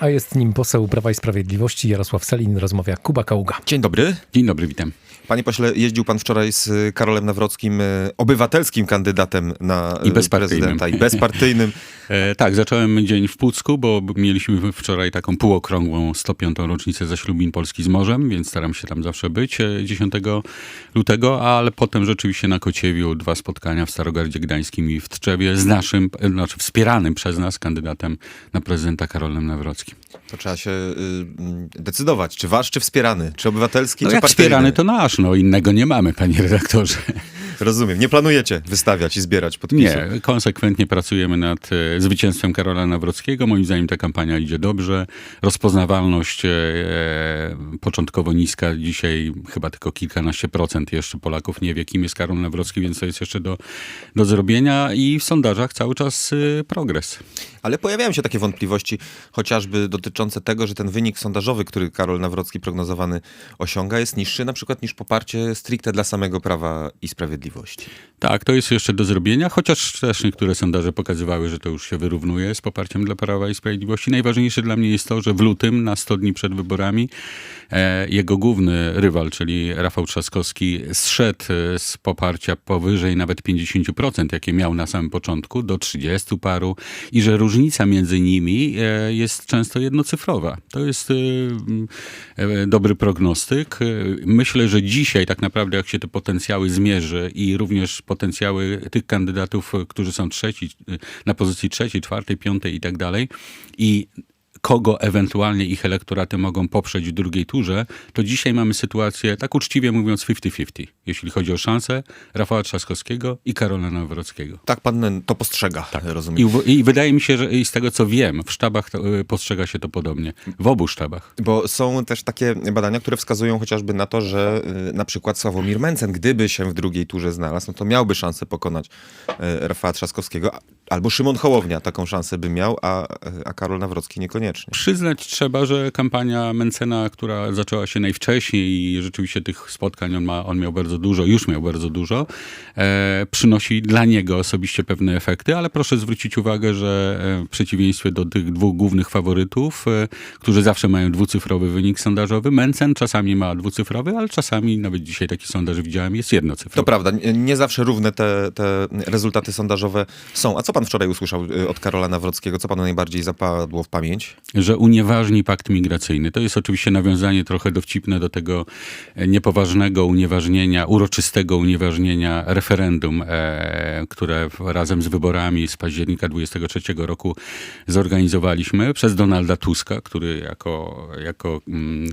A jest nim poseł Prawa i Sprawiedliwości Jarosław Selin, rozmawia Kuba Kaługa. Dzień dobry. Dzień dobry, witam. Panie pośle, jeździł pan wczoraj z Karolem Nawrockim, y, obywatelskim kandydatem na y, I prezydenta i bezpartyjnym. E, tak, zacząłem dzień w Pucku, bo mieliśmy wczoraj taką półokrągłą 105. rocznicę zaślubin Polski z morzem, więc staram się tam zawsze być e, 10 lutego, ale potem rzeczywiście na Kociewiu dwa spotkania w Starogardzie Gdańskim i w Tczewie z naszym, e, znaczy wspieranym przez nas kandydatem na prezydenta Karolem Nawrockim. To trzeba się y, mm, decydować, czy wasz, czy wspierany, czy obywatelski, No czy jak partyjny. wspierany to nasz, no innego nie mamy, panie redaktorze. Rozumiem. Nie planujecie wystawiać i zbierać podpisów. Nie, konsekwentnie pracujemy nad e, zwycięstwem Karola Nawrockiego. Moim zdaniem ta kampania idzie dobrze. Rozpoznawalność e, początkowo niska. Dzisiaj chyba tylko kilkanaście procent jeszcze Polaków nie wie, kim jest Karol Nawrocki, więc to jest jeszcze do, do zrobienia. I w sondażach cały czas e, progres. Ale pojawiają się takie wątpliwości, chociażby dotyczące tego, że ten wynik sondażowy, który Karol Nawrocki prognozowany osiąga, jest niższy na przykład niż poparcie stricte dla samego Prawa i Sprawiedliwości. Tak, to jest jeszcze do zrobienia, chociaż też niektóre sondaże pokazywały, że to już się wyrównuje z poparciem dla Prawa i Sprawiedliwości. Najważniejsze dla mnie jest to, że w lutym, na 100 dni przed wyborami, e, jego główny rywal, czyli Rafał Trzaskowski, zszedł e, z poparcia powyżej nawet 50%, jakie miał na samym początku, do 30 paru i że różnica między nimi e, jest często jednocyfrowa. To jest e, e, dobry prognostyk. Myślę, że dzisiaj tak naprawdę jak się te potencjały zmierzy i również potencjały tych kandydatów, którzy są trzeci, na pozycji trzeciej, czwartej, piątej i tak dalej i kogo ewentualnie ich elektoraty mogą poprzeć w drugiej turze, to dzisiaj mamy sytuację, tak uczciwie mówiąc, 50-50, jeśli chodzi o szanse Rafała Trzaskowskiego i Karola Nawrockiego. Tak pan to postrzega, Tak. rozumiem. I, I wydaje mi się, że i z tego co wiem, w sztabach to, y, postrzega się to podobnie. W obu sztabach. Bo są też takie badania, które wskazują chociażby na to, że y, na przykład Sławomir Mencen, gdyby się w drugiej turze znalazł, no to miałby szansę pokonać y, Rafała Trzaskowskiego, albo Szymon Hołownia taką szansę by miał, a, a Karol Nawrocki niekoniecznie. Przyznać trzeba, że kampania Mencena, która zaczęła się najwcześniej i rzeczywiście tych spotkań on, ma, on miał bardzo dużo, już miał bardzo dużo, e, przynosi dla niego osobiście pewne efekty, ale proszę zwrócić uwagę, że e, w przeciwieństwie do tych dwóch głównych faworytów, e, którzy zawsze mają dwucyfrowy wynik sondażowy, Mencen czasami ma dwucyfrowy, ale czasami, nawet dzisiaj taki sondaż widziałem, jest jednocyfrowy. To prawda, nie, nie zawsze równe te, te rezultaty sondażowe są. A co pan wczoraj usłyszał y, od Karola Nawrockiego? Co panu najbardziej zapadło w pamięć? że unieważni pakt migracyjny. To jest oczywiście nawiązanie trochę dowcipne do tego e, niepoważnego unieważnienia, uroczystego unieważnienia referendum, e, które razem z wyborami z października 23 roku zorganizowaliśmy przez Donalda Tuska, który jako, jako mm,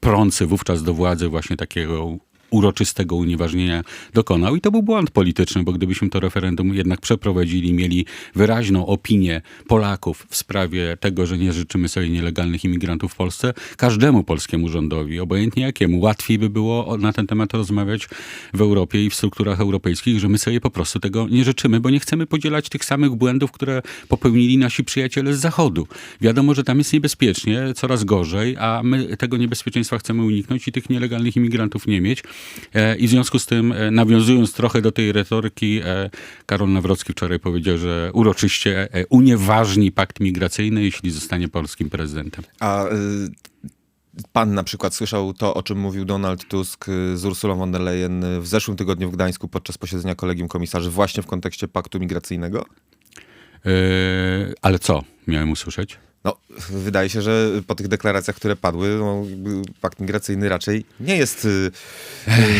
prący wówczas do władzy właśnie takiego uroczystego unieważnienia dokonał. I to był błąd polityczny, bo gdybyśmy to referendum jednak przeprowadzili, mieli wyraźną opinię Polaków w sprawie tego, że nie życzymy sobie nielegalnych imigrantów w Polsce, każdemu polskiemu rządowi, obojętnie jakiemu, łatwiej by było na ten temat rozmawiać w Europie i w strukturach europejskich, że my sobie po prostu tego nie życzymy, bo nie chcemy podzielać tych samych błędów, które popełnili nasi przyjaciele z Zachodu. Wiadomo, że tam jest niebezpiecznie, coraz gorzej, a my tego niebezpieczeństwa chcemy uniknąć i tych nielegalnych imigrantów nie mieć. E, I w związku z tym, e, nawiązując trochę do tej retoryki, e, Karol Nawrocki wczoraj powiedział, że uroczyście unieważni pakt migracyjny, jeśli zostanie polskim prezydentem. A y, pan na przykład słyszał to, o czym mówił Donald Tusk y, z Ursulą von der Leyen w zeszłym tygodniu w Gdańsku podczas posiedzenia kolegium komisarzy właśnie w kontekście paktu migracyjnego? E, Ale co miałem usłyszeć? No, wydaje się, że po tych deklaracjach, które padły, no, pakt migracyjny raczej nie jest. y,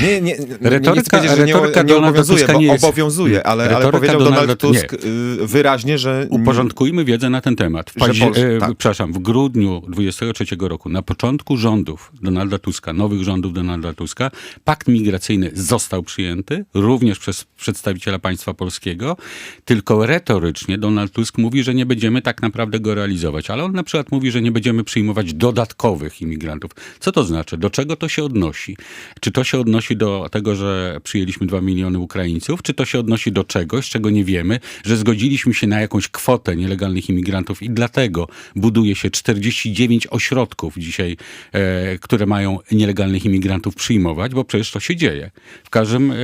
Nie, nie, nie, nie Retoryka- nie, retoryka nie Donalda obowiązuje, bo nie jest- obowiązuje, ale, ale Retoryka powiedział Donald Tusk nie. y, wyraźnie, że. Uporządkujmy wiedzę na ten temat. W, Że paździe- Pols- e, tak. Przepraszam, w grudniu 23 roku, na początku rządów Donalda Tuska, nowych rządów Donalda Tuska, pakt migracyjny został przyjęty, również przez przedstawiciela państwa polskiego, tylko retorycznie Donald Tusk mówi, że nie będziemy tak naprawdę go realizować. Ale on na przykład mówi, że nie będziemy przyjmować dodatkowych imigrantów. Co to znaczy? Do czego to się odnosi? Czy to się odnosi do tego, że przyjęliśmy 2 miliony Ukraińców? Czy to się odnosi do czegoś, czego nie wiemy, że zgodziliśmy się na jakąś kwotę nielegalnych imigrantów i dlatego buduje się 49 ośrodków dzisiaj, e, które mają nielegalnych imigrantów przyjmować, bo przecież to się dzieje. W każdym e,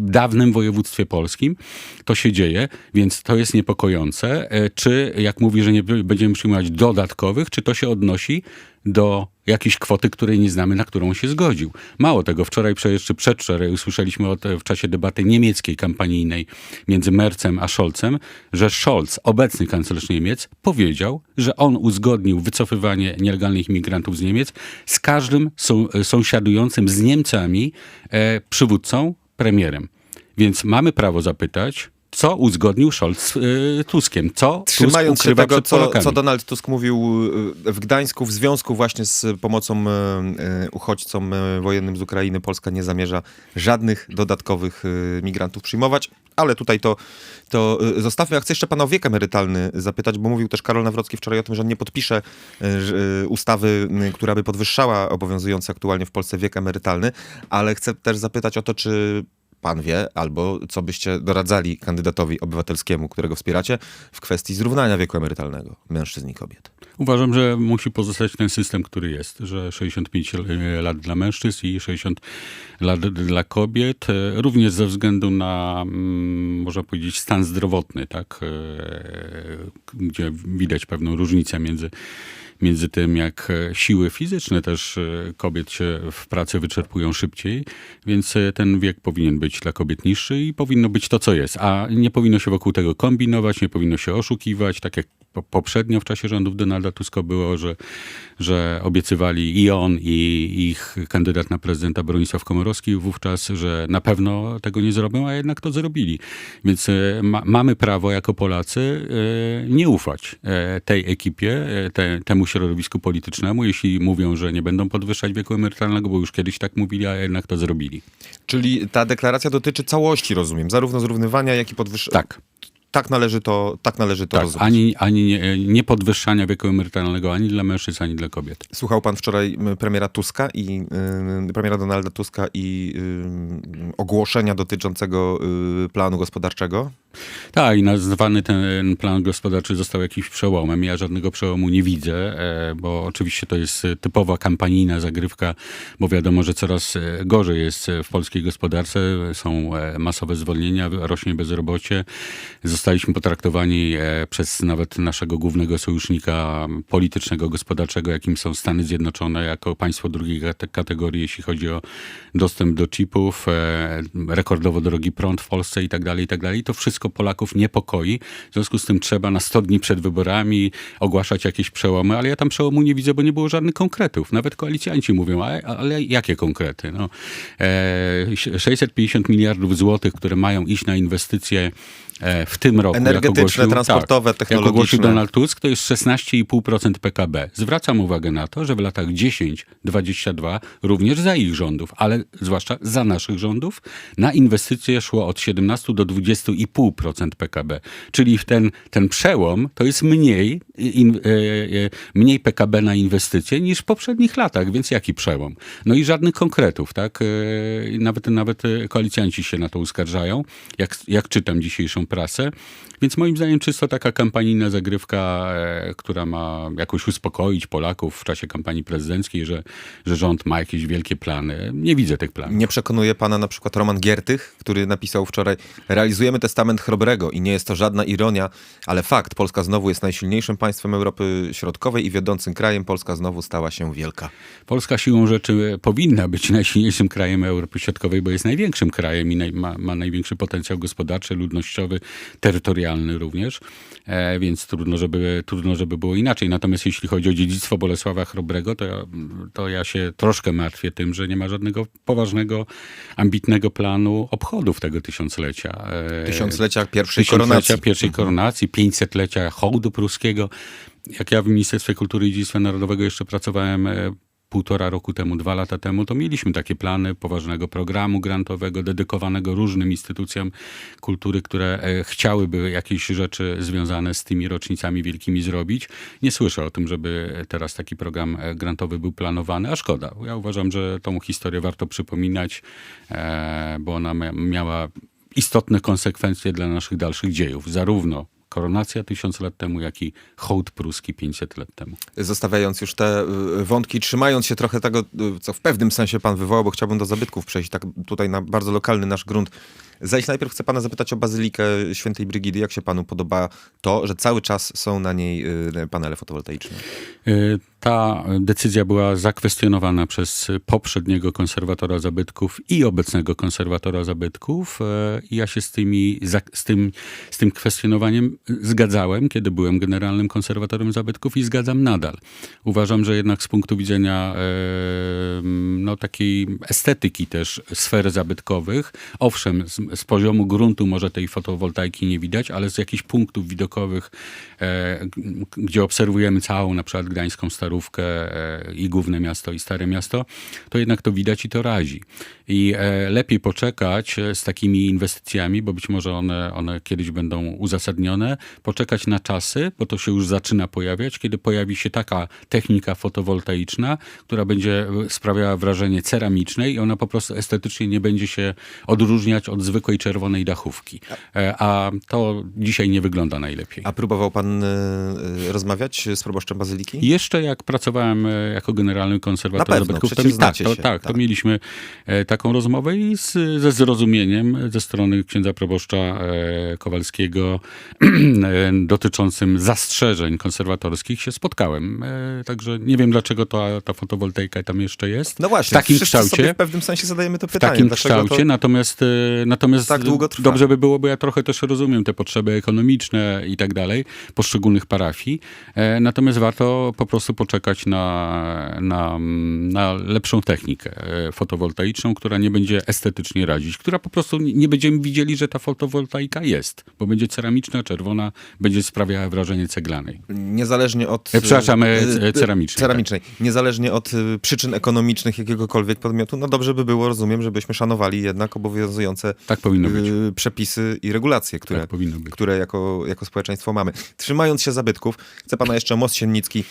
dawnym województwie polskim to się dzieje, więc to jest niepokojące. E, czy, jak mówi, że nie będziemy przyjmować przyjmować dodatkowych, czy to się odnosi do jakiejś kwoty, której nie znamy, na którą się zgodził. Mało tego, wczoraj czy przedwczoraj usłyszeliśmy te, w czasie debaty niemieckiej kampanijnej między Mercem a Scholzem, że Scholz, obecny kanclerz Niemiec, powiedział, że on uzgodnił wycofywanie nielegalnych imigrantów z Niemiec z każdym są, sąsiadującym z Niemcami e, przywódcą, premierem. Więc mamy prawo zapytać, co uzgodnił Scholz z y, Tuskiem? Co Trzymając Tusk się tego, co, co Donald Tusk mówił y, w Gdańsku w związku właśnie z pomocą y, uchodźcom wojennym z Ukrainy, Polska nie zamierza żadnych dodatkowych y, migrantów przyjmować. Ale tutaj to, to zostawmy. Ja chcę jeszcze pana o wiek emerytalny zapytać, bo mówił też Karol Nawrocki wczoraj o tym, że on nie podpisze ustawy, która by podwyższała obowiązujący aktualnie w Polsce wiek emerytalny, ale chcę też zapytać o to, czy pan wie, albo co byście doradzali kandydatowi obywatelskiemu, którego wspieracie, w kwestii zrównania wieku emerytalnego mężczyzn i kobiet. Uważam, że musi pozostać ten system, który jest, że 65 lat dla mężczyzn i 60 lat dla kobiet, e, również ze względu na, mm, można powiedzieć, stan zdrowotny, tak, e, gdzie widać pewną różnicę między między tym, jak e, siły fizyczne też e, kobiet się w pracy wyczerpują szybciej, więc e, ten wiek powinien być dla kobiet niższy i powinno być to, co jest. A nie powinno się wokół tego kombinować, nie powinno się oszukiwać, tak jak poprzednio w czasie rządów Donalda Tuska było, że, że obiecywali i on, i ich kandydat na prezydenta Bronisław Komorowski wówczas, że na pewno tego nie zrobią, a jednak to zrobili. Więc e, ma, mamy prawo jako Polacy e, nie ufać e, tej ekipie, te, temu środowisku politycznemu, jeśli mówią, że nie będą podwyższać wieku emerytalnego, bo już kiedyś tak mówili, a jednak to zrobili. Czyli ta deklaracja dotyczy całości, rozumiem, zarówno zrównywania, jak i podwyższenia. Tak. Tak należy to, tak należy to Tak, rozumieć. ani, ani nie, nie podwyższania wieku emerytalnego ani dla mężczyzn, ani dla kobiet. Słuchał pan wczoraj premiera Tuska i y, premiera Donalda Tuska i y, ogłoszenia dotyczącego y, planu gospodarczego? Tak, i nazwany ten plan gospodarczy został jakimś przełomem. Ja żadnego przełomu nie widzę, e, bo oczywiście to jest typowa kampanijna zagrywka, bo wiadomo, że coraz e, gorzej jest e, w polskiej gospodarce. Są masowe zwolnienia, rośnie bezrobocie. Zostaliśmy potraktowani przez nawet naszego głównego sojusznika politycznego, gospodarczego, jakim są Stany Zjednoczone, jako państwo drugiej kate- kategorii, jeśli chodzi o dostęp do chipów, rekordowo drogi prąd w Polsce i tak dalej, i tak dalej. To wszystko Polaków niepokoi. W związku z tym trzeba na 100 dni przed wyborami ogłaszać jakieś przełomy, ale ja tam przełomu nie widzę, bo nie było żadnych konkretów. Nawet koalicjanci mówią, ale, ale jakie konkrety? No, e, 650 miliardów złotych, które mają iść na inwestycje e, w tym roku. Energetyczne, ogłosił- transportowe, tak, Jak ogłosił technologiczne. Donald Tusk, to jest 16,5% PKB. Zwracam uwagę na to, że w latach 10-22 również za ich rządów, ale zwłaszcza za naszych rządów, na inwestycje szło od 17 do 20,5% PKB. Czyli ten, ten przełom to jest mniej, in, e, e, mniej PKB na inwestycje niż w poprzednich latach, więc jaki przełom? No i żadnych konkretów, tak? E, Nawet, nawet koalicjanci się na to uskarżają, jak, jak czytam dzisiejszą prasę. Więc moim zdaniem czysto taka kampanijna zagrywka, która ma jakoś uspokoić Polaków w czasie kampanii prezydenckiej, że, że rząd ma jakieś wielkie plany. Nie widzę tych planów. Nie przekonuje pana na przykład Roman Giertych, który napisał wczoraj realizujemy testament Chrobrego i nie jest to żadna ironia, ale fakt, Polska znowu jest najsilniejszym państwem Europy Środkowej i wiodącym krajem. Polska znowu stała się wielka. Polska siłą rzeczy powinna być najsilniejszym krajem Europy Środkowej, bo jest największym krajem i naj, ma, ma największy potencjał gospodarczy, ludnościowy, terytorialny również, e, więc trudno żeby, trudno, żeby było inaczej. Natomiast jeśli chodzi o dziedzictwo Bolesława Chrobrego, to ja, to ja się troszkę martwię tym, że nie ma żadnego poważnego, ambitnego planu obchodów tego tysiąclecia. E, Tysiąclecia pierwszej tysiąclecia koronacji. pierwszej koronacji, 500-lecia hołdu pruskiego. Jak ja w Ministerstwie Kultury i Dziedzictwa Narodowego jeszcze pracowałem e, półtora roku temu, dwa lata temu, to mieliśmy takie plany poważnego programu grantowego dedykowanego różnym instytucjom kultury, które e, chciałyby jakieś rzeczy związane z tymi rocznicami wielkimi zrobić. Nie słyszę o tym, żeby teraz taki program e, grantowy był planowany, a szkoda. Ja uważam, że tą historię warto przypominać, bo ona mia- miała istotne konsekwencje dla naszych dalszych dziejów, zarówno koronacja tysiąc lat temu, jak i hołd pruski 500 lat temu. Zostawiając już te y, wątki, trzymając się trochę tego, y, co w pewnym sensie pan wywołał, bo chciałbym do zabytków przejść, tak tutaj na bardzo lokalny nasz grunt. Zajść najpierw chcę pana zapytać o Bazylikę Świętej Brygidy. Jak się panu podoba to, że cały czas są na niej y, panele fotowoltaiczne? Ta decyzja była zakwestionowana przez poprzedniego konserwatora zabytków i obecnego konserwatora zabytków. I ja się z, tymi, z, tym, z tym kwestionowaniem zgadzałem, kiedy byłem generalnym konserwatorem zabytków i zgadzam nadal. Uważam, że jednak z punktu widzenia e, no, takiej estetyki też sfer zabytkowych, owszem, z, z poziomu gruntu może tej fotowoltaiki nie widać, ale z jakichś punktów widokowych, e, gdzie obserwujemy całą na przykład gdańską starówkę e, i główne miasto i stare miasto, to jednak to widać i to razi. I lepiej poczekać z takimi inwestycjami, bo być może one, one kiedyś będą uzasadnione, poczekać na czasy, bo to się już zaczyna pojawiać, kiedy pojawi się taka technika fotowoltaiczna, która będzie e, sprawiała wrażenie ceramicznej i ona po prostu estetycznie nie będzie się odróżniać od zwykłej czerwonej dachówki. E, A to dzisiaj nie wygląda najlepiej. A próbował pan y, rozmawiać z proboszczem Bazyliki? Jeszcze jak pracowałem e, jako generalny konserwator Na pewno, zabytków, to, tak, to, tak, tak. to mieliśmy e, taką rozmowę i z, ze zrozumieniem ze strony księdza proboszcza e, Kowalskiego e, dotyczącym zastrzeżeń konserwatorskich się spotkałem. E, także nie wiem, dlaczego ta, ta fotowoltaika tam jeszcze jest. No właśnie, w takim kształcie. w pewnym sensie zadajemy to W pytanie. takim dlaczego kształcie, to... natomiast, e, natomiast tak długo trwa? dobrze by było, bo ja trochę też rozumiem te potrzeby ekonomiczne i tak dalej poszczególnych parafii. E, natomiast warto po prostu poczekać na, na, na lepszą technikę e, fotowoltaiczną, która nie będzie estetycznie razić, która po prostu nie nie będziemy widzieli, że ta fotowoltaika jest, bo będzie ceramiczna, czerwona, będzie sprawiała wrażenie ceglanej. Niezależnie od... E, przepraszam, e, e, ceramicznej, Ceramicznej. Niezależnie od przyczyn ekonomicznych jakiegokolwiek podmiotu, no dobrze by było, rozumiem, żebyśmy szanowali jednak obowiązujące Tak przepisy i regulacje, które, Tak powinno być. które jako, jako społeczeństwo mamy. Trzymając się zabytków, chcę pana jeszcze o Most Siennicki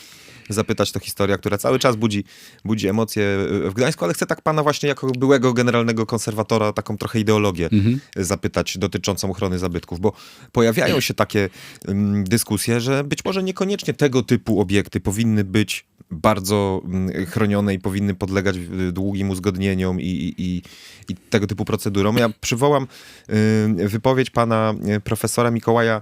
zapytać. To historia, która cały czas budzi, budzi emocje y, w Gdańsku, ale chcę tak pana właśnie jako byłego generalnego konserwatora taką trochę ideologię Mhm. zapytać dotyczącą ochrony zabytków, bo pojawiają się takie ym, dyskusje, że być może niekoniecznie tego typu obiekty powinny być bardzo mm, chronione i powinny podlegać y, długim uzgodnieniom i, i, i, tego typu procedurom. Ja przywołam y, wypowiedź pana profesora Mikołaja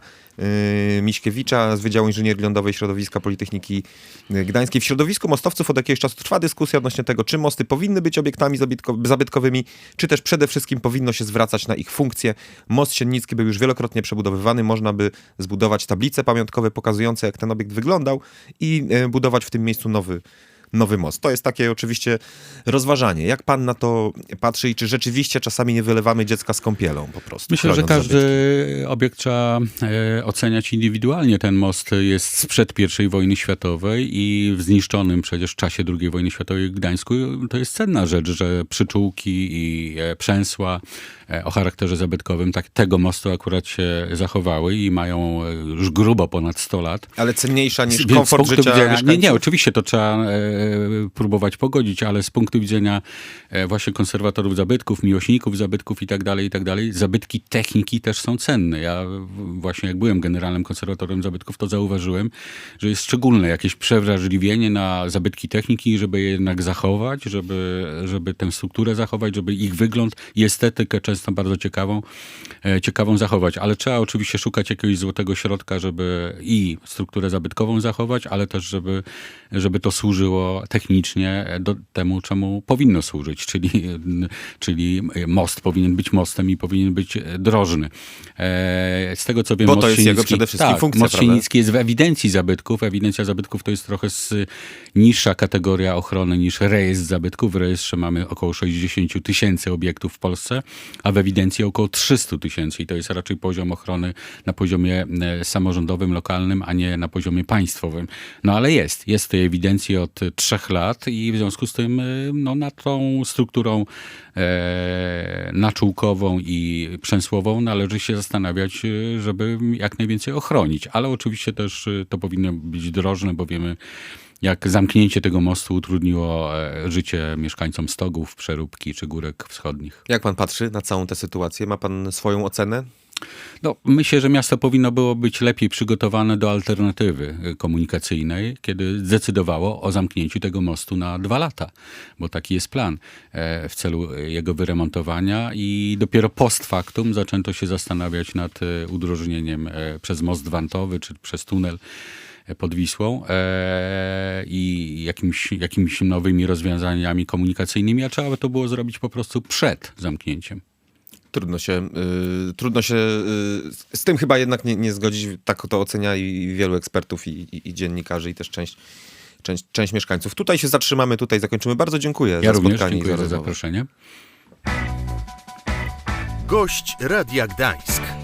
Miśkiewicza z Wydziału Inżynierii Lądowej Środowiska Politechniki y, Gdańskiej. W środowisku mostowców od jakiegoś czasu trwa dyskusja odnośnie tego, czy mosty powinny być obiektami zabytko- zabytkowymi, czy też przede wszystkim powinno się zwracać na ich funkcję. Most Siennicki był już wielokrotnie przebudowywany. Można by zbudować tablice pamiątkowe pokazujące, jak ten obiekt wyglądał i y, budować w tym miejscu nowy, nowy most. To jest takie oczywiście rozważanie. Jak pan na to patrzy i czy rzeczywiście czasami nie wylewamy dziecka z kąpielą po prostu? Myślę, że każdy zabytki? obiekt trzeba e, oceniać indywidualnie. Ten most jest sprzed I wojny światowej i w zniszczonym przecież w czasie II wojny światowej w Gdańsku to jest cenna rzecz, że przyczółki i e, przęsła e, o charakterze zabytkowym tak, tego mostu akurat się zachowały i mają e, już grubo ponad 100 lat. Ale cenniejsza niż Więc komfort życia widzenia, nie, nie, oczywiście to trzeba e, próbować pogodzić, ale z punktu widzenia e, właśnie konserwatorów zabytków, miłośników zabytków i tak dalej, i tak dalej, zabytki techniki też są cenne. Ja właśnie jak byłem generalnym konserwatorem zabytków, to zauważyłem, że jest szczególne jakieś przewrażliwienie na zabytki techniki, żeby je jednak zachować, żeby, żeby tę strukturę zachować, żeby ich wygląd i estetykę często bardzo ciekawą, e, ciekawą zachować. Ale trzeba oczywiście szukać jakiegoś złotego środka, żeby i strukturę zabytkową zachować, ale też, żeby, żeby to służyło technicznie do temu, czemu powinno służyć, czyli, czyli most powinien być mostem i powinien być drożny. E, Z tego co wiem, Bo to jest jego przede wszystkim tak, funkcja, most prawda? Sienicki jest w ewidencji zabytków. Ewidencja zabytków to jest trochę z, niższa kategoria ochrony niż rejestr zabytków. W rejestrze mamy około 60 tysięcy obiektów w Polsce, a w ewidencji około 300 tysięcy. I to jest raczej poziom ochrony na poziomie e, samorządowym, lokalnym, a nie na poziomie państwowym. No ale jest. Jest w tej ewidencji od trzech lat i w związku z tym e, no, nad tą strukturą e, naczółkową i przęsłową należy się zastanawiać, e, żeby jak najwięcej ochronić. Ale oczywiście też e, to powinno być drożne, bo wiemy, jak zamknięcie tego mostu utrudniło e, życie mieszkańcom Stogów, Przeróbki czy Górek Wschodnich. Jak pan patrzy na całą tę sytuację? Ma pan swoją ocenę? No, myślę, że miasto powinno było być lepiej przygotowane do alternatywy y, komunikacyjnej, kiedy zdecydowało o zamknięciu tego mostu na dwa lata, bo taki jest plan e, w celu e, jego wyremontowania i dopiero post factum zaczęto się zastanawiać nad e, udrożnieniem e, przez most wantowy czy przez tunel e, pod Wisłą e, i jakimiś nowymi rozwiązaniami komunikacyjnymi, a trzeba by to było zrobić po prostu przed zamknięciem. Trudno się, y, trudno się y, z tym chyba jednak nie, nie zgodzić. Tak to ocenia i wielu ekspertów i, i, i dziennikarzy i też część, część, część mieszkańców. Tutaj się zatrzymamy, tutaj zakończymy. Bardzo dziękuję Ja za również spotkanie dziękuję i za za zaproszenie. Gość Radia Gdańsk.